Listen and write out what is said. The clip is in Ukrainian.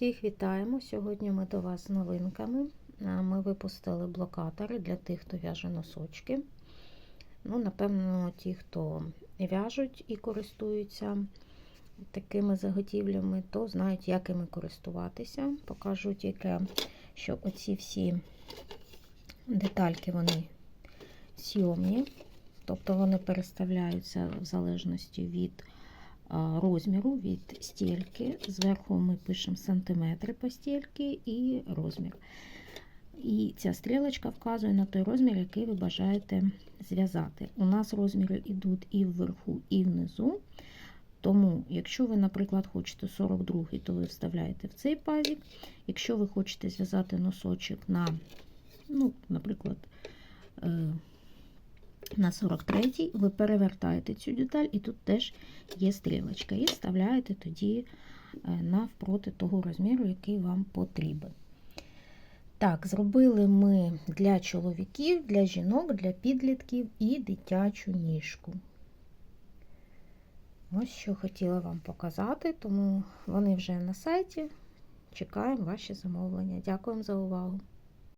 Всіх вітаємо! Сьогодні ми до вас з новинками. Ми випустили блокатори для тих, хто в'яже носочки. Ну, напевно, ті, хто в'яжуть і користуються такими заготівлями, то знають, як іми користуватися. Покажу тільки, що оці всі детальки вони сйомні, тобто вони переставляються в залежності від розміру, від стільки. Зверху ми пишемо сантиметри по стільки і розмір. І ця стрілочка вказує на той розмір, який ви бажаєте зв'язати. У нас розміри йдуть і вверху, і внизу. Тому, якщо ви, наприклад, хочете 42, то ви вставляєте в цей пазик. Якщо ви хочете зв'язати носочок на, ну, наприклад, е, на 43, ви перевертаєте цю деталь, і тут теж є стрілочка. І вставляєте тоді е, навпроти того розміру, який вам потрібен. Так, зробили ми для чоловіків, для жінок, для підлітків і дитячу ніжку. Ось що хотіла вам показати, тому вони вже на сайті. Чекаємо ваші замовлення. Дякуємо за увагу!